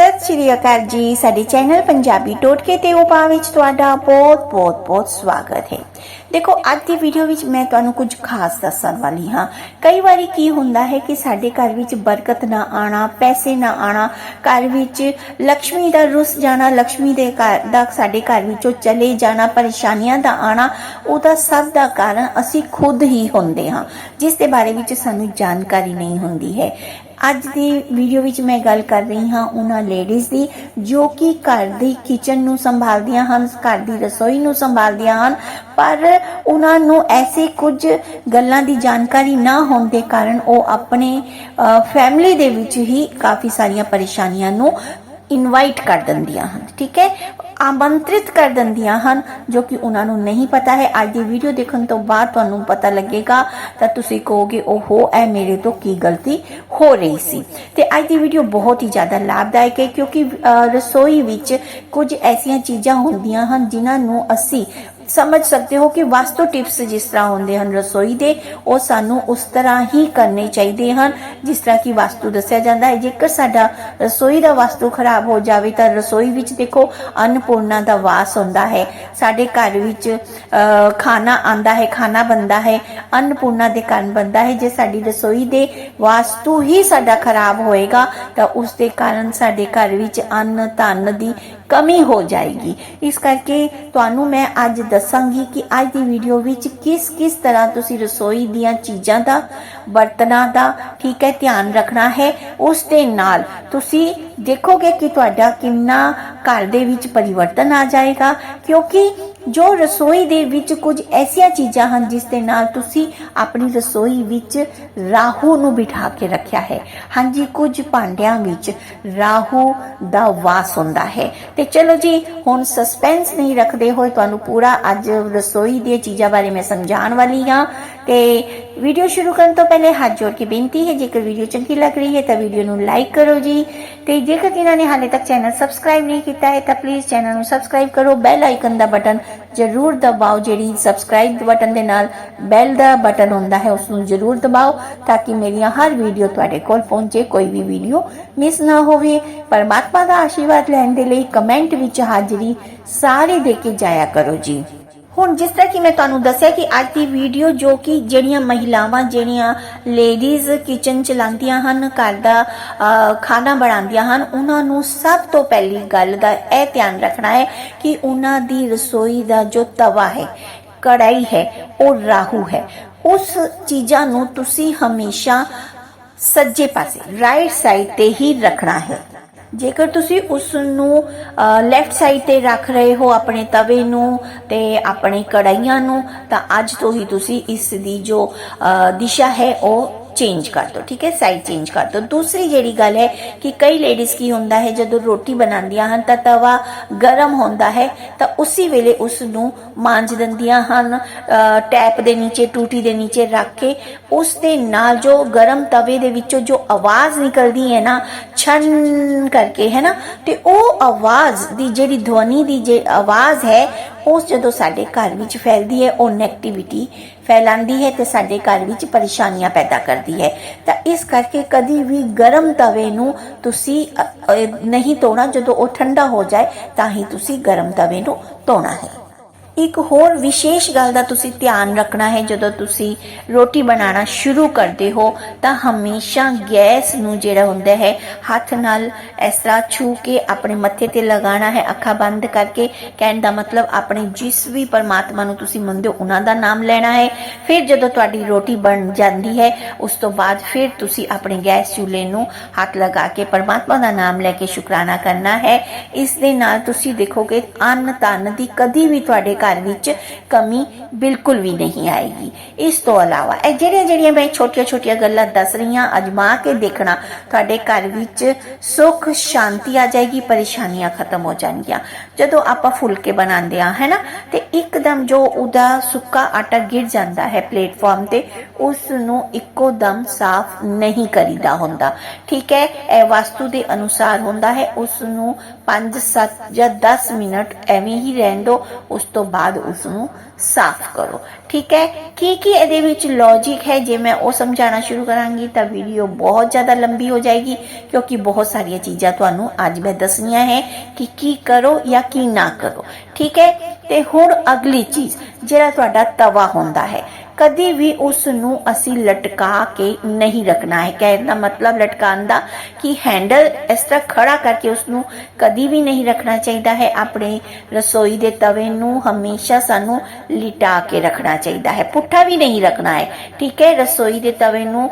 ਸਤ ਸ਼੍ਰੀ ਅਕਾਲ ਜੀ। ਸਾਡੇ ਚੈਨਲ ਪੰਜਾਬੀ ਟੋਟਕੇ ਤੇ ਉਪਾਅ ਵਿੱਚ ਤੁਹਾਡਾ ਬਹੁਤ-ਬਹੁਤ ਬਹੁਤ ਸਵਾਗਤ ਹੈ। ਦੇਖੋ, ਅੱਜ ਦੀ ਵੀਡੀਓ ਵਿੱਚ ਮੈਂ ਤੁਹਾਨੂੰ ਕੁਝ ਖਾਸ ਦੱਸਣ ਵਾਲੀ ਹਾਂ। ਕਈ ਵਾਰੀ ਕੀ ਹੁੰਦਾ ਹੈ ਕਿ ਸਾਡੇ ਘਰ ਵਿੱਚ ਬਰਕਤ ਨਾ ਆਣਾ ਪੈਸੇ ਨਾ ਆਣਾ ਘਰ ਵਿੱਚ ਲక్ష్ਮੀ ਦਾ ਰੁੱਸ ਜਾਣਾ ਲక్ష్ਮੀ ਦੇ ਘਰ ਦਾ ਸਾਡੇ ਘਰ ਵਿੱਚੋਂ ਚਲੇ ਜਾਣਾ, ਪਰੇਸ਼ਾਨੀਆਂ ਦਾ ਆਣਾ ਉਹਦਾ ਸਭ ਦਾ ਕਾਰਨ ਅਸੀਂ ਖੁਦ ਹੀ ਹੁੰਦੇ ਹਾਂ, ਜਿਸ ਦੇ ਬਾਰੇ ਵਿੱਚ ਸਾਨੂੰ ਜਾਣਕਾਰੀ ਨਹੀਂ ਹੁੰਦੀ ਹੈ। ਅੱਜ ਦੀ ਵੀਡੀਓ ਵਿੱਚ ਮੈਂ ਗੱਲ ਕਰ ਰਹੀ ਹਾਂ ਉਹਨਾਂ ਲੇਡੀਜ਼ ਦੀ, ਜੋ ਕਿ ਘਰ ਦੀ ਕਿਚਨ ਨੂੰ ਸੰਭਾਲਦੀਆਂ ਹਨ, ਘਰ ਦੀ ਰਸੋਈ ਨੂੰ ਸੰਭਾਲਦੀਆਂ ਹਨ, ਪਰ ਉਹਨਾਂ ਨੂੰ ਐਸੇ ਕੁਝ ਗੱਲਾਂ ਦੀ ਜਾਣਕਾਰੀ ਨਾ ਹੋਣ ਦੇ ਕਾਰਨ ਉਹ ਆਪਣੇ ਫੈਮਿਲੀ ਦੇ ਵਿੱਚ ਹੀ ਕਾਫੀ ਸਾਰੀਆਂ ਪਰੇਸ਼ਾਨੀਆਂ ਨੂੰ ਇਨਵਾਈਟ ਕਰ ਦਿੰਦੀਆਂ ਹਨ, ਠੀਕ ਹੈ? ਆਮੰਤਰਿਤ ਕਰ ਦਿੰਦੀਆਂ ਹਨ, ਜੋ ਕਿ ਉਹਨਾਂ ਨੂੰ ਨਹੀਂ ਪਤਾ ਹੈ। ਅੱਜ ਦੀ ਵੀਡੀਓ ਦੇਖਣ ਤੋਂ ਬਾਅਦ ਤੁਹਾਨੂੰ ਪਤਾ ਲੱਗੇਗਾ ਤਾਂ ਤੁਸੀਂ ਕਹੋਗੇ, ਓਹੋ, ਇਹ ਮੇਰੇ ਤੋਂ ਕੀ ਗਲਤੀ ਹੋ ਰਹੀ ਸੀ? ਤੇ ਅੱਜ ਦੀ ਵੀਡੀਓ ਬਹੁਤ ਹੀ ਜ਼ਿਆਦਾ ਲਾਭਦਾਇਕ ਹੈ, ਕਿਉਂਕਿ ਰਸੋਈ ਵਿੱਚ ਕੁਝ ਐਸੀਆਂ ਚੀਜ਼ਾਂ ਹੁੰਦੀਆਂ ਹਨ, ਜਿਨ੍ਹਾਂ ਨੂੰ ਅਸੀਂ ਸਮਝ ਸਕਦੇ ਹੋ ਕਿ ਵਾਸਤੂ ਟਿਪਸ ਜਿਸ ਤਰ੍ਹਾਂ ਹੁੰਦੇ ਹਨ ਰਸੋਈ ਦੇ ਉਹ ਸਾਨੂੰ ਉਸ ਤਰ੍ਹਾਂ ਹੀ ਕਰਨੇ ਚਾਹੀਦੇ ਹਨ ਜਿਸ ਤਰ੍ਹਾਂ ਕਿ ਵਾਸਤੂ ਦੱਸਿਆ ਜਾਂਦਾ ਹੈ। ਜੇਕਰ ਸਾਡਾ ਰਸੋਈ ਦਾ ਵਾਸਤੂ ਖਰਾਬ ਹੋ ਜਾਵੇ ਤਾਂ ਰਸੋਈ ਵਿੱਚ ਦੇਖੋ ਅਨਪੂਰਨਾ ਦਾ ਵਾਸ ਹੁੰਦਾ ਹੈ। ਸਾਡੇ ਘਰ ਵਿੱਚ ਅ, ਖਾਣਾ ਆਂਦਾ ਹੈ ਖਾਣਾ ਬਣਦਾ ਹੈ ਅਨਪੂਰਨਾ ਦੇ ਕਾਰਨ ਬਣਦਾ ਹੈ। ਜੇ ਸਾਡੀ ਰਸੋਈ ਦੇ ਵਾਸਤੂ ਹੀ ਸਾਡਾ ਖਰਾਬ ਹੋਏਗਾ ਤਾਂ ਉਸ ਦੇ ਕਾਰਨ ਸਾਡੇ ਘਰ ਵਿੱਚ ਅੰਨ ਧਨ ਦੀ ਕਮੀ ਹੋ ਜਾਏਗੀ। ਇਸ ਕਰਕੇ ਤੁਹਾਨੂੰ ਮੈਂ ਅੱਜ ਦੱਸਾਂਗੀ ਕਿ ਅੱਜ ਦੀ ਵੀਡੀਓ ਵਿੱਚ ਕਿਸ ਕਿਸ ਤਰ੍ਹਾਂ ਤੁਸੀਂ ਰਸੋਈ ਦੀਆਂ ਚੀਜ਼ਾਂ ਦਾ ਬਰਤਨਾਂ ਦਾ ਠੀਕ ਹੈ, ਧਿਆਨ ਰੱਖਣਾ ਹੈ। ਉਸ ਦੇ ਨਾਲ ਤੁਸੀਂ ਦੇਖੋਗੇ ਕਿ ਤੁਹਾਡਾ ਕਿੰਨਾ ਘਰ ਦੇ ਵਿੱਚ ਪਰਿਵਰਤਨ ਆ ਜਾਏਗਾ, ਕਿਉਂਕਿ ਜੋ ਰਸੋਈ ਦੇ ਵਿੱਚ ਕੁਝ ਐਸੀਆਂ ਚੀਜ਼ਾਂ ਹਨ ਜਿਸ ਦੇ ਨਾਲ ਤੁਸੀਂ ਆਪਣੀ ਰਸੋਈ ਵਿੱਚ ਰਾਹੂ ਨੂੰ ਬਿਠਾ ਕੇ ਰੱਖਿਆ ਹੈ। ਹਾਂਜੀ, ਕੁਝ ਭਾਂਡਿਆਂ ਵਿੱਚ ਰਾਹੂ ਦਾ ਵਾਸ ਹੁੰਦਾ ਹੈ। ਤੇ ਚਲੋ ਜੀ, ਹੁਣ ਸਸਪੈਂਸ ਨਹੀਂ ਰੱਖਦੇ ਹੋਏ ਤੁਹਾਨੂੰ ਪੂਰਾ ਅੱਜ ਰਸੋਈ ਦੀਆਂ ਚੀਜ਼ਾਂ ਬਾਰੇ ਮੈਂ ਸਮਝਾਉਣ ਵਾਲੀ ਹਾਂ। ਤੇ ਵੀਡੀਓ ਸ਼ੁਰੂ ਕਰਨ ਤੋਂ ਪਹਿਲੇ ਹੱਥ ਜੋੜ ਕੇ ਬੇਨਤੀ ਹੈ, ਜੇਕਰ ਵੀਡੀਓ ਚੰਗੀ ਲੱਗ ਰਹੀ ਹੈ ਤਾਂ ਵੀਡੀਓ ਨੂੰ ਲਾਈਕ ਕਰੋ ਜੀ। ਤੇ ਜੇਕਰ ਜਿਨ੍ਹਾਂ ਨੇ ਹਾਲੇ ਤੱਕ ਚੈਨਲ ਸਬਸਕ੍ਰਾਈਬ ਨਹੀਂ ਕੀਤਾ ਹੈ, ਤਾਂ ਪਲੀਜ਼ ਚੈਨਲ ਨੂੰ ਸਬਸਕ੍ਰਾਈਬ ਕਰੋ। ਬੈਲ ਆਈਕਨ ਦਾ ਬਟਨ ਜ਼ਰੂਰ ਦਬਾਓ, ਜਿਹੜੀ ਸਬਸਕ੍ਰਾਈਬ ਬਟਨ ਦੇ ਨਾਲ ਬੈਲ ਦਾ ਬਟਨ ਹੁੰਦਾ ਹੈ, ਉਸ ਨੂੰ ਜ਼ਰੂਰ ਦਬਾਓ, ਤਾਂ ਕਿ ਮੇਰੀਆਂ ਹਰ ਵੀਡੀਓ ਤੁਹਾਡੇ ਕੋਲ ਪਹੁੰਚੇ, ਕੋਈ ਵੀ ਵੀਡੀਓ ਮਿਸ ਨਾ ਹੋਵੇ। ਪਰਮਾਤਮਾ ਦਾ ਆਸ਼ੀਰਵਾਦ ਲੈਣ ਦੇ ਲਈ ਕਮੈਂਟ ਵਿੱਚ ਹਾਜ਼ਰੀ ਸਾਰੇ ਦੇ ਕੇ ਜਾਇਆ ਕਰੋ ਜੀ। ਹੁਣ ਜਿਸ ਤਰ੍ਹਾਂ ਕਿ ਮੈਂ ਤੁਹਾਨੂੰ ਦੱਸਿਆ ਕਿ ਅੱਜ ਦੀ ਵੀਡੀਓ ਜੋ ਕਿ ਜਿਹੜੀਆਂ ਮਹਿਲਾਵਾਂ, ਜਿਹੜੀਆਂ ਲੇਡੀਜ਼ ਕਿਚਨ ਚਲਾਉਂਦੀਆਂ ਹਨ, ਘਰ ਦਾ ਖਾਣਾ ਬਣਾਉਂਦੀਆਂ ਹਨ, ਉਹਨਾਂ ਨੂੰ ਸਭ ਤੋਂ ਪਹਿਲੀ ਗੱਲ ਦਾ ਇਹ ਧਿਆਨ ਰੱਖਣਾ ਹੈ ਕਿ ਉਹਨਾਂ ਦੀ ਰਸੋਈ ਦਾ ਜੋ ਤਵਾ ਹੈ ਕੜਾਈ ਹੈ, ਉਹ ਰਾਹੂ ਹੈ। ਉਸ ਚੀਜ਼ਾਂ ਨੂੰ ਤੁਸੀਂ ਹਮੇਸ਼ਾ ਸੱਜੇ ਪਾਸੇ ਰਾਈਟ ਸਾਈਡ ਤੇ ਹੀ ਰੱਖਣਾ ਹੈ। ਜੇਕਰ ਤੁਸੀਂ ਉਸ ਨੂੰ ਲੈਫਟ ਸਾਈਡ ਤੇ ਰੱਖ ਰਹੇ ਹੋ ਆਪਣੇ ਤਵੇ ਨੂੰ ਤੇ ਆਪਣੇ ਕੜਾਈਆਂ ਨੂੰ, ਤਾਂ ਅੱਜ ਤੋਂ ਹੀ ਤੁਸੀਂ ਇਸ ਦੀ ਜੋ ਦਿਸ਼ਾ ਹੈ, ਉਹ ਚੇਂਜ ਕਰ ਦਿਓ ਠੀਕ ਹੈ? ਸਾਈਡ ਚੇਂਜ ਕਰ ਦਿਓ ਦੂਸਰੀ ਜਿਹੜੀ ਗੱਲ ਹੈ ਕਿ ਕਈ ਲੇਡੀਜ਼ ਕੀ ਹੁੰਦਾ ਹੈ, ਜਦੋਂ ਰੋਟੀ ਬਣਾਉਂਦੀਆਂ ਹਨ ਤਾਂ ਤਵਾ ਗਰਮ ਹੁੰਦਾ ਹੈ, ਤਾਂ ਉਸੇ ਵੇਲੇ ਉਸ ਨੂੰ ਮਾਂਜ ਦਿੰਦੀਆਂ ਹਨ ਟੈਪ ਦੇ ਨੀਚੇ, ਟੂਟੀ ਦੇ ਨੀਚੇ ਰੱਖ ਕੇ ਉਸ ਦੇ ਨਾਲ ਜੋ ਗਰਮ ਤਵੇ ਦੇ ਵਿੱਚੋਂ ਜੋ ਆਵਾਜ਼ ਨਿਕਲਦੀ ਹੈ ਨਾ, ਛਨ ਕਰਕੇ, ਹੈ ਨਾ? ਤੇ ਉਹ ਆਵਾਜ਼ ਦੀ ਜਿਹੜੀ ਧਵਨੀ ਦੀ ਜੇ ਆਵਾਜ਼ ਹੈ ਉਸ ਜਦੋਂ ਸਾਡੇ ਘਰ ਵਿੱਚ ਫੈਲਦੀ ਹੈ, ਉਹ ਨੈਗੇਟਿਵਿਟੀ ਫੈਲਾਉਂਦੀ ਹੈ ਤੇ ਸਾਡੇ ਘਰ ਵਿੱਚ ਪਰੇਸ਼ਾਨੀਆਂ ਪੈਦਾ ਕਰਦੀ ਹੈ। ਤਾਂ ਇਸ ਕਰਕੇ ਕਦੀ ਵੀ ਗਰਮ ਤਵੇ ਨੂੰ ਤੁਸੀਂ ਨਹੀਂ ਧੋਣਾ। ਜਦੋਂ ਉਹ ਠੰਡਾ ਹੋ ਜਾਏ, ਤਾਂ ਹੀ ਤੁਸੀਂ ਗਰਮ ਤਵੇ ਨੂੰ ਧੋਣਾ ਹੈ। ਇੱਕ ਹੋਰ ਵਿਸ਼ੇਸ਼ ਗੱਲ ਦਾ ਤੁਸੀਂ ਧਿਆਨ ਰੱਖਣਾ ਹੈ, ਜਦੋਂ ਤੁਸੀਂ ਰੋਟੀ ਬਣਾਉਣਾ ਸ਼ੁਰੂ ਕਰਦੇ ਹੋ, ਤਾਂ ਹਮੇਸ਼ਾ ਗੈਸ ਨੂੰ ਜਿਹੜਾ ਹੁੰਦਾ ਹੈ, ਹੱਥ ਨਾਲ ਇਸ ਤਰ੍ਹਾਂ ਛੂ ਕੇ ਆਪਣੇ ਮੱਥੇ ਤੇ ਲਗਾਉਣਾ ਹੈ, ਅੱਖਾਂ ਬੰਦ ਕਰਕੇ। ਕਹਿਣ ਦਾ ਮਤਲਬ, ਆਪਣੇ ਜਿਸ ਵੀ ਪਰਮਾਤਮਾ ਨੂੰ ਤੁਸੀਂ ਮੰਨਦੇ ਹੋ, ਉਹਨਾਂ ਦਾ ਨਾਮ ਲੈਣਾ ਹੈ। ਫਿਰ ਜਦੋਂ ਤੁਹਾਡੀ ਰੋਟੀ ਬਣ ਜਾਂਦੀ ਹੈ, ਉਸ ਤੋਂ ਬਾਅਦ ਫਿਰ ਤੁਸੀਂ ਆਪਣੇ ਗੈਸ ਚੁੱਲ੍ਹੇ ਨੂੰ ਹੱਥ ਲਗਾ ਕੇ ਪਰਮਾਤਮਾ ਦਾ ਨਾਮ ਲੈ ਕੇ ਸ਼ੁਕਰਾਨਾ ਕਰਨਾ ਹੈ। ਇਸ ਦੇ ਨਾਲ ਤੁਸੀਂ ਦੇਖੋਗੇ ਅੰਨ ਤਨ ਦੀ ਕਦੀ ਵੀ ਤੁਹਾਡੇ ਘਰ ਘਰ ਵਿੱਚ ਕਮੀ ਬਿਲਕੁਲ ਵੀ ਨਹੀਂ ਆਏਗੀ। ਇਸ ਤੋਂ ਇਲਾਵਾ, ਇਹ ਜਿਹੜੀਆਂ ਜਿਹੜੀਆਂ ਮੈਂ ਛੋਟੀਆਂ ਛੋਟੀਆਂ ਗੱਲਾਂ ਦੱਸ ਰਹੀਆਂ ਅਜਮਾ ਕੇ ਦੇਖਣਾ, ਤੁਹਾਡੇ ਘਰ ਵਿੱਚ ਸੁੱਖ, ਸ਼ਾਂਤੀ ਆ ਜਾਏਗੀ, ਪਰੇਸ਼ਾਨੀਆਂ ਖਤਮ ਹੋ ਜਾਣਗੀਆਂ। ਜਦੋਂ ਆਪਾਂ ਫੁਲਕੇ ਬਣਾਉਂਦੇ ਆ ਹੈ ਤੇ ਇੱਕਦਮ ਜੋ ਉਹਦਾ ਸੁੱਕਾ ਆਟਾ ਗਿਰ ਜਾਂਦਾ ਹੈ ਪਲੇਟਫਾਰਮ ਤੇ ਉਸ ਨੂੰ ਇੱਕੋ ਦਮ ਸਾਫ਼ ਨਹੀਂ ਕਰੀਦਾ ਹੁੰਦਾ। ਠੀਕ ਹੈ, ਇਹ ਵਾਸਤੂ ਦੇ ਅਨੁਸਾਰ ਹੁੰਦਾ ਹੈ ਉਸ ਨੂੰ 5 7 ਜਾਂ 10 ਮਿੰਟ ਐਵੇਂ ਹੀ ਰਹਿਣ ਦਿਓ, ਉਸ ਤੋਂ ਬਾਅਦ ਉਸ ਨੂੰ ਸਾਫ਼ ਕਰੋ। ਠੀਕ ਹੈ? ਕੀ ਕੀ ਇਹਦੇ ਵਿੱਚ ਲੌਜੀਕ ਹੈ? ਜੇ ਮੈਂ ਉਹ ਸਮਝਾਉਣਾ ਸ਼ੁਰੂ ਕਰਾਂਗੀ ਤਾਂ ਵੀਡੀਓ ਬਹੁਤ ਜ਼ਿਆਦਾ ਲੰਬੀ ਹੋ ਜਾਏਗੀ, ਕਿਉਂਕਿ ਬਹੁਤ ਸਾਰੀਆਂ ਚੀਜ਼ਾਂ ਤੁਹਾਨੂੰ ਅੱਜ ਮੈਂ ਦੱਸਣੀਆਂ ਹੈ ਕਿ ਕੀ ਕਰੋ ਜਾਂ ਕੀ ਨਾ ਕਰੋ। ਠੀਕ ਹੈ? ਤੇ ਹੁਣ ਅਗਲੀ ਚੀਜ਼ ਜਿਹੜਾ ਤੁਹਾਡਾ ਤਵਾ ਹੁੰਦਾ ਹੈ। ਕਦੇ ਵੀ ਉਸ ਨੂੰ ਅਸੀਂ ਲਟਕਾ ਕੇ ਨਹੀਂ ਰੱਖਣਾ ਹੈ। ਕਹਿਣ ਦਾ ਮਤਲਬ ਲਟਕਾਉਣ ਦਾ ਕਿ ਹੈਂਡਲ ਇਸ ਤਰ੍ਹਾਂ ਖੜਾ ਕਰਕੇ ਉਸ ਨੂੰ ਕਦੀ ਵੀ ਨਹੀਂ ਰੱਖਣਾ ਚਾਹੀਦਾ ਹੈ। ਆਪਣੇ ਰਸੋਈ ਦੇ ਤਵੇ ਨੂੰ ਹਮੇਸ਼ਾ ਸਾਨੂੰ ਲਿਟਾ ਕੇ ਰੱਖਣਾ ਚਾਹੀਦਾ ਹੈ। ਪੁੱਠਾ ਵੀ ਨਹੀਂ ਰੱਖਣਾ ਹੈ। ਠੀਕ ਹੈ, ਰਸੋਈ ਦੇ ਤਵੇ ਨੂੰ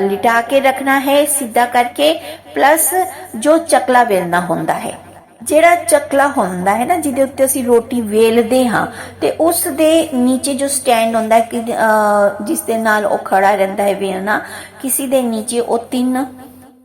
ਲਿਟਾ ਕੇ ਰੱਖਣਾ ਹੈ। ਸਿੱਧਾ ਕਰਕੇ ਪਲੱਸ ਜੋ ਚਕਲਾ ਵੇਲਣਾ ਹੁੰਦਾ ਹੈ। ਜਿਹੜਾ ਚੱਕਲਾ ਹੁੰਦਾ ਹੈ ਨਾ, ਜਿਹਦੇ ਉੱਤੇ ਅਸੀਂ ਰੋਟੀ ਵੇਲਦੇ ਹਾਂ, ਤੇ ਉਸ ਦੇ ਨੀਚੇ ਜੋ ਸਟੈਂਡ ਹੁੰਦਾ ਕਿ ਜਿਸ ਦੇ ਨਾਲ ਉਹ ਖੜਾ ਰਹਿੰਦਾ ਹੈ ਵੇਲਣਾ, ਕਿਸੇ ਦੇ ਨੀਚੇ ਉਹ ਤਿੰਨ,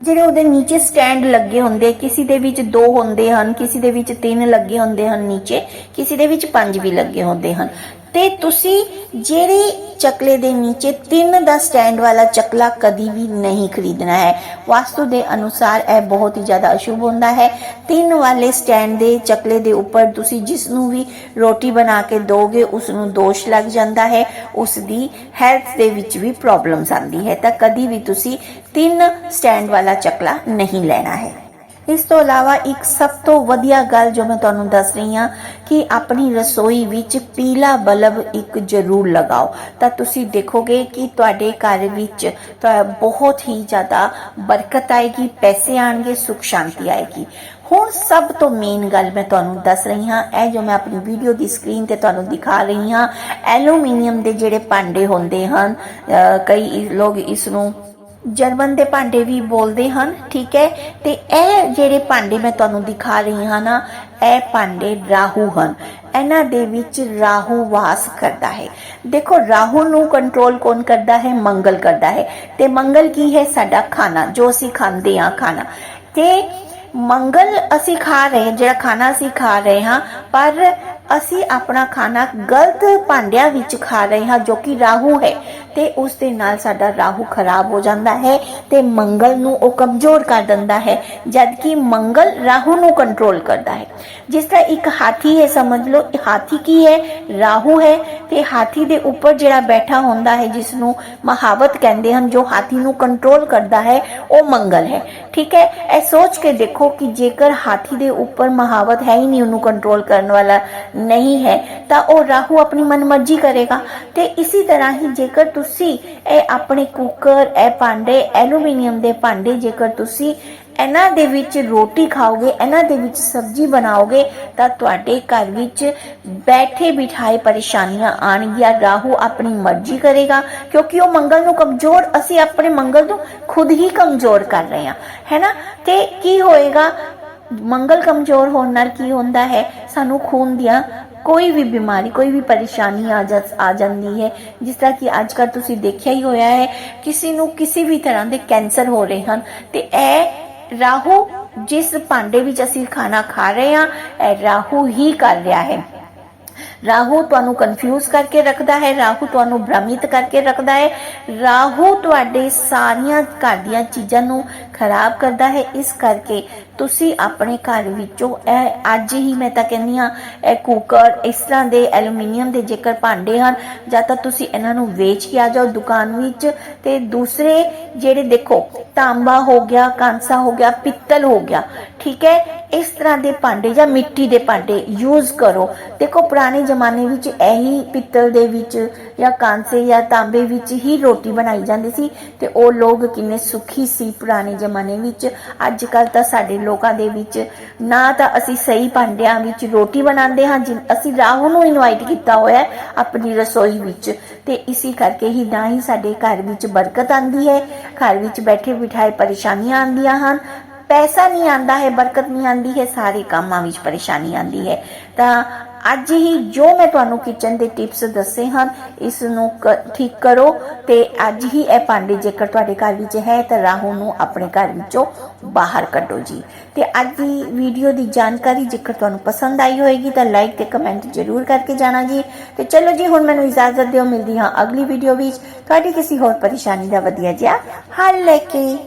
ਜਿਹੜੇ ਉਹਦੇ ਨੀਚੇ ਸਟੈਂਡ ਲੱਗੇ ਹੁੰਦੇ, ਕਿਸੇ ਦੇ ਵਿੱਚ ਦੋ ਹੁੰਦੇ ਹਨ, ਕਿਸੇ ਦੇ ਵਿੱਚ ਤਿੰਨ ਲੱਗੇ ਹੁੰਦੇ ਹਨ ਨੀਚੇ, ਕਿਸੇ ਦੇ ਵਿੱਚ ਪੰਜ ਵੀ ਲੱਗੇ ਹੁੰਦੇ ਹਨ। ਤੇ ਤੁਸੀਂ ਜਿਹੜੇ ਚੱਕਲੇ ਦੇ ਨੀਚੇ ਤਿੰਨ ਦਾ ਸਟੈਂਡ ਵਾਲਾ ਚੱਕਲਾ ਕਦੀ ਵੀ ਨਹੀਂ ਖਰੀਦਣਾ ਹੈ। ਵਾਸਤੂ ਦੇ ਅਨੁਸਾਰ ਇਹ ਬਹੁਤ ਹੀ ਜ਼ਿਆਦਾ ਅਸ਼ੁਭ ਹੁੰਦਾ ਹੈ। ਤਿੰਨ ਵਾਲੇ ਸਟੈਂਡ ਦੇ ਚੱਕਲੇ ਦੇ ਉੱਪਰ ਤੁਸੀਂ ਜਿਸ ਨੂੰ ਵੀ ਰੋਟੀ ਬਣਾ ਕੇ ਦੋਗੇ ਉਸ ਨੂੰ ਦੋਸ਼ ਲੱਗ ਜਾਂਦਾ ਹੈ। ਉਸ ਦੀ ਹੈਲਥ ਦੇ ਵਿੱਚ ਵੀ ਪ੍ਰੋਬਲਮਸ ਆਉਂਦੀ ਹੈ। ਤਾਂ ਕਦੀ ਵੀ ਤੁਸੀਂ ਤਿੰਨ ਸਟੈਂਡ ਵਾਲਾ ਚੱਕਲਾ ਨਹੀਂ ਲੈਣਾ ਹੈ। ਇਸ ਤੋਂ ਇਲਾਵਾ ਇੱਕ ਸਭ ਤੋਂ ਵਧੀਆ ਗੱਲ ਜੋ ਮੈਂ ਤੁਹਾਨੂੰ ਦੱਸ ਰਹੀ ਹਾਂ ਕਿ ਆਪਣੀ ਰਸੋਈ ਵਿੱਚ ਪੀਲਾ ਬਲਬ ਇੱਕ ਜ਼ਰੂਰ ਲਗਾਓ। ਤਾਂ ਤੁਸੀਂ ਦੇਖੋਗੇ ਕਿ ਤੁਹਾਡੇ ਘਰ ਵਿੱਚ ਬਹੁਤ ਹੀ ਜ਼ਿਆਦਾ ਬਰਕਤ ਆਏਗੀ, ਪੈਸੇ ਆਣਗੇ, ਸੁਖ ਸ਼ਾਂਤੀ ਆਏਗੀ। ਹੁਣ ਸਭ ਤੋਂ ਮੇਨ ਗੱਲ ਮੈਂ ਤੁਹਾਨੂੰ ਦੱਸ ਰਹੀ ਹਾਂ, ਇਹ ਜੋ ਮੈਂ ਆਪਣੀ ਵੀਡੀਓ ਦੀ ਸਕਰੀਨ ਤੇ ਤੁਹਾਨੂੰ ਦਿਖਾ ਰਹੀ ਹਾਂ ਐਲੂਮੀਨੀਅਮ ਦੇ ਜਿਹੜੇ ਭਾਂਡੇ ਹੁੰਦੇ ਹਨ ਕਈ ਲੋਕ ਇਸ ਨੂੰ ਜਰਮਨ ਦੇ ਭਾਂਡੇ ਵੀ ਬੋਲਦੇ ਹਨ, ਠੀਕ ਹੈ? ਤੇ ਇਹ ਜਿਹੜੇ ਭਾਂਡੇ ਮੈਂ ਤੁਹਾਨੂੰ ਦਿਖਾ ਰਹੀ ਹਾਂ ਨਾ, ਇਹ ਭਾਂਡੇ ਰਾਹੂ ਹਨ। ਇਹਨਾਂ ਦੇ ਵਿੱਚ ਰਾਹੂ ਵਾਸ ਕਰਦਾ ਹੈ। ਦੇਖੋ, ਰਾਹੂ ਨੂੰ ਕੰਟਰੋਲ ਕੌਣ ਕਰਦਾ ਹੈ? ਮੰਗਲ ਕਰਦਾ ਹੈ। ਤੇ ਮੰਗਲ ਕੀ ਹੈ? ਸਾਡਾ ਖਾਣਾ, ਜੋ ਅਸੀਂ ਖਾਂਦੇ ਹਾਂ, ਖਾਣਾ। ਤੇ ਮੰਗਲ ਅਸੀਂ ਖਾ ਰਹੇ ਹਾਂ, ਜਿਹੜਾ ਖਾਣਾ ਅਸੀਂ ਖਾ ਰਹੇ ਹਾਂ, ਪਰ ਅਸੀਂ ਆਪਣਾ ਖਾਣਾ ਗਲਤ ਭਾਂਡਿਆਂ ਵਿੱਚ ਖਾ ਰਹੇ ਹਾਂ, ਜੋ ਕਿ ਰਾਹੂ ਹੈ। ਤੇ ਉਸ ਦੇ ਨਾਲ ਸਾਡਾ ਰਾਹੂ ਖਰਾਬ ਹੋ ਜਾਂਦਾ ਹੈ ਤੇ ਮੰਗਲ ਨੂੰ ਉਹ ਕਮਜ਼ੋਰ ਕਰ ਦਿੰਦਾ ਹੈ ਜਦ ਕਿ ਮੰਗਲ ਰਾਹੂ ਨੂੰ ਕੰਟਰੋਲ ਕਰਦਾ ਹੈ। ਜਿਸ ਤਰ੍ਹਾਂ ਇੱਕ ਹਾਥੀ ਹੈ, ਸਮਝ ਲਓ, ਹਾਥੀ ਕੀ ਹੈ? ਰਾਹੂ ਹੈ ਤੇ ਹਾਥੀ ਦੇ ਉੱਪਰ ਜਿਹੜਾ ਬੈਠਾ ਹੁੰਦਾ ਹੈ, ਜਿਸ ਨੂੰ ਮਹਾਵਤ ਕਹਿੰਦੇ ਹਨ, ਜੋ ਹਾਥੀ ਨੂੰ ਕੰਟਰੋਲ ਕਰਦਾ ਹੈ, ਉਹ ਮੰਗਲ ਹੈ। ਠੀਕ ਹੈ? ਇਹ ਸੋਚ ਕੇ ਦੇਖੋ ਕਿ ਜੇਕਰ ਹਾਥੀ ਦੇ ਉੱਪਰ ਮਹਾਵਤ ਹੈ ਹੀ ਨਹੀਂ, ਉਹਨੂੰ ਕੰਟਰੋਲ ਕਰਨ ਵਾਲਾ ਨਹੀਂ ਹੈ, ਤਾਂ ਉਹ ਰਾਹੂ ਆਪਣੀ ਮਨਮਰਜ਼ੀ ਕਰੇਗਾ। ਤੇ ਇਸੇ ਤਰ੍ਹਾਂ ਹੀ ਜੇਕਰ ਤੁਸੀਂ ਇਹ ਆਪਣੇ ਕੁੱਕਰ, ਇਹ ਭਾਂਡੇ, ਐਲੂਮੀਨੀਅਮ ਦੇ ਭਾਂਡੇ ਜੇਕਰ ਤੁਸੀਂ ਇਹਨਾਂ ਦੇ ਵਿੱਚ ਰੋਟੀ ਖਾਓਗੇ, ਇਹਨਾਂ ਦੇ ਵਿੱਚ ਸਬਜ਼ੀ ਬਣਾਓਗੇ, ਤਾਂ ਤੁਹਾਡੇ ਘਰ ਵਿੱਚ ਬੈਠੇ ਬਿਠਾਏ ਪਰੇਸ਼ਾਨੀਆਂ ਆਣਗੀਆਂ ਰਾਹੂ ਆਪਣੀ ਮਰਜ਼ੀ ਕਰੇਗਾ, ਕਿਉਂਕਿ ਉਹ ਮੰਗਲ ਨੂੰ ਕਮਜ਼ੋਰ, ਅਸੀਂ ਆਪਣੇ ਮੰਗਲ ਨੂੰ ਖੁਦ ਹੀ ਕਮਜ਼ੋਰ ਕਰ ਰਹੇ ਹਾਂ। ਹੈ ਤੇ ਕੀ ਹੋਏਗਾ? ਮੰਗਲ ਕਮਜ਼ੋਰ ਹੋਣ ਨਾਲ ਕੀ ਹੁੰਦਾ ਹੈ? ਸਾਨੂੰ ਖੂਨ ਦੀਆਂ ਕੋਈ ਵੀ ਬਿਮਾਰੀ, ਕੋਈ ਵੀ ਪਰੇਸ਼ਾਨੀ ਆ ਜਾ, ਆ ਜਾਂਦੀ ਹੈ। ਜਿਸ ਤਰ੍ਹਾਂ ਕਿ ਅੱਜ ਕੱਲ੍ਹ ਤੁਸੀਂ ਦੇਖਿਆ ਹੀ ਹੋਇਆ ਹੈ, ਕਿਸੇ ਨੂੰ ਕਿਸੇ ਵੀ ਤਰ੍ਹਾਂ ਦੇ ਕੈਂਸਰ ਹੋ ਰਹੇ ਹਨ। ਤੇ ਇਹ ਰਾਹੂ, ਜਿਸ ਭਾਂਡੇ ਵਿੱਚ ਅਸੀਂ ਖਾਣਾ ਖਾ ਰਹੇ ਹਾਂ, ਇਹ ਰਾਹੂ ਹੀ ਕਰ ਰਿਹਾ ਹੈ। ਰਾਹੂ ਤੁਹਾਨੂੰ ਕਨਫਿਊਜ਼ ਕਰਕੇ ਰੱਖਦਾ ਹੈ, ਰਾਹੂ ਤੁਹਾਨੂੰ ਭ੍ਰਮਿਤ ਕਰਕੇ ਰੱਖਦਾ ਹੈ, ਰਾਹੂ ਤੁਹਾਡੇ ਸਾਰੀਆਂ ਘਰ ਦੀਆਂ ਚੀਜ਼ਾਂ ਨੂੰ ਖਰਾਬ ਕਰਦਾ ਹੈ, ਇਸ ਕਰਕੇ ਤੁਸੀਂ ਆਪਣੇ ਘਰ ਵਿੱਚੋਂ ਇਹ ਅੱਜ ਹੀ ਮੈਂ ਤਾਂ ਕਹਿੰਦੀ ਹਾਂ, ਇਹ ਕੁੱਕਰ ਇਸ ਤਰ੍ਹਾਂ ਦੇ ਐਲੂਮੀਨੀਅਮ ਦੇ ਜੇਕਰ ਭਾਂਡੇ ਹਨ, ਜਾਂ ਤਾਂ ਤੁਸੀਂ ਇਹਨਾਂ ਨੂੰ ਵੇਚ ਕੇ ਆ ਜਾਓ ਦੁਕਾਨ ਵਿੱਚ, ਤੇ ਦੂਸਰੇ ਜਿਹੜੇ ਦੇਖੋ, ਤਾਂਬਾ ਹੋ ਗਿਆ, ਕਾਂਸਾ ਹੋ ਗਿਆ, ਪਿੱਤਲ ਹੋ ਗਿਆ, ਠੀਕ ਹੈ? ਇਸ ਤਰ੍ਹਾਂ ਦੇ ਭਾਂਡੇ ਜਾਂ ਮਿੱਟੀ ਦੇ ਭਾਂਡੇ ਯੂਜ਼ ਕਰੋ। ਦੇਖੋ, ਪੁਰਾਣੇ ਜ਼ਮਾਨੇ ਵਿੱਚ ਇਹੀ ਪਿੱਤਲ ਦੇ ਵਿੱਚ ਜਾਂ ਕਾਂਸੇ ਜਾਂ ਤਾਂਬੇ ਵਿੱਚ ਹੀ ਰੋਟੀ ਬਣਾਈ ਜਾਂਦੀ ਸੀ ਤੇ ਉਹ ਲੋਕ ਕਿੰਨੇ ਸੁਖੀ ਸੀ ਪੁਰਾਣੇ ਜ਼ਮਾਨੇ ਵਿੱਚ। ਅੱਜ ਕੱਲ ਤਾਂ ਸਾਡੇ ਲੋਕਾਂ ਦੇ ਵਿੱਚ ਨਾ ਤਾਂ ਅਸੀਂ ਸਹੀ ਭਾਂਡਿਆਂ ਵਿੱਚ ਰੋਟੀ ਬਣਾਉਂਦੇ ਹਾਂ ਜਿ- ਅਸੀਂ ਰਾਹੂ ਨੂੰ ਇਨਵਾਈਟ ਕੀਤਾ ਹੋਇਆ ਹੈ ਆਪਣੀ ਰਸੋਈ ਵਿੱਚ। ਤੇ ਇਸੇ ਕਰਕੇ ਹੀ ਨਾ ਹੀ ਸਾਡੇ ਘਰ ਵਿੱਚ ਬਰਕਤ ਆਂਦੀ ਹੈ। ਘਰ ਵਿੱਚ ਬੈਠੇ ਬਿਠਾਏ ਪਰੇਸ਼ਾਨੀਆਂ ਆਉਂਦੀਆਂ ਹਨ। ਪੈਸਾ ਨਹੀਂ ਆਂਦਾ ਹੈ, ਬਰਕਤ ਨਹੀਂ ਆਂਦੀ ਹੈ, ਸਾਰੇ ਕੰਮਾਂ ਵਿੱਚ ਪਰੇਸ਼ਾਨੀ ਆਂਦੀ ਹੈ। ਤਾਂ ਅੱਜ ਹੀ ਜੋ ਮੈਂ ਤੁਹਾਨੂੰ ਕਿਚਨ ਦੇ ਟਿਪਸ ਦੱਸੇ ਹਨ, ਇਸ ਨੂੰ ਠੀਕ ਕਰੋ ਤੇ ਅੱਜ ਹੀ ਇਹ ਭਾਂਡੇ ਜੇਕਰ ਤੁਹਾਡੇ ਘਰ ਵਿੱਚ ਹੈ, ਤਾਂ ਰਾਹੂ ਨੂੰ ਆਪਣੇ ਘਰ ਵਿੱਚੋਂ ਬਾਹਰ ਕੱਢੋ ਜੀ। ਤੇ ਅੱਜ ਦੀ ਵੀਡੀਓ ਦੀ ਜਾਣਕਾਰੀ ਜੇਕਰ ਤੁਹਾਨੂੰ ਪਸੰਦ ਆਈ ਹੋਏਗੀ, ਤਾਂ ਲਾਈਕ ਤੇ ਕਮੈਂਟ ਜ਼ਰੂਰ ਕਰਕੇ ਜਾਣਾ ਜੀ। ਤੇ ਚਲੋ ਜੀ, ਹੁਣ ਮੈਨੂੰ ਇਜਾਜ਼ਤ ਦਿਓ, ਮਿਲਦੀ ਹਾਂ ਅਗਲੀ ਵੀਡੀਓ ਵਿੱਚ। ਤੁਹਾਡੀ ਕਿਸੇ ਹੋਰ ਪਰੇਸ਼ਾਨੀ ਦਾ ਵਧੀਆ ਜਿਹਾ ਹੱਲ ਲੈ ਕੇ।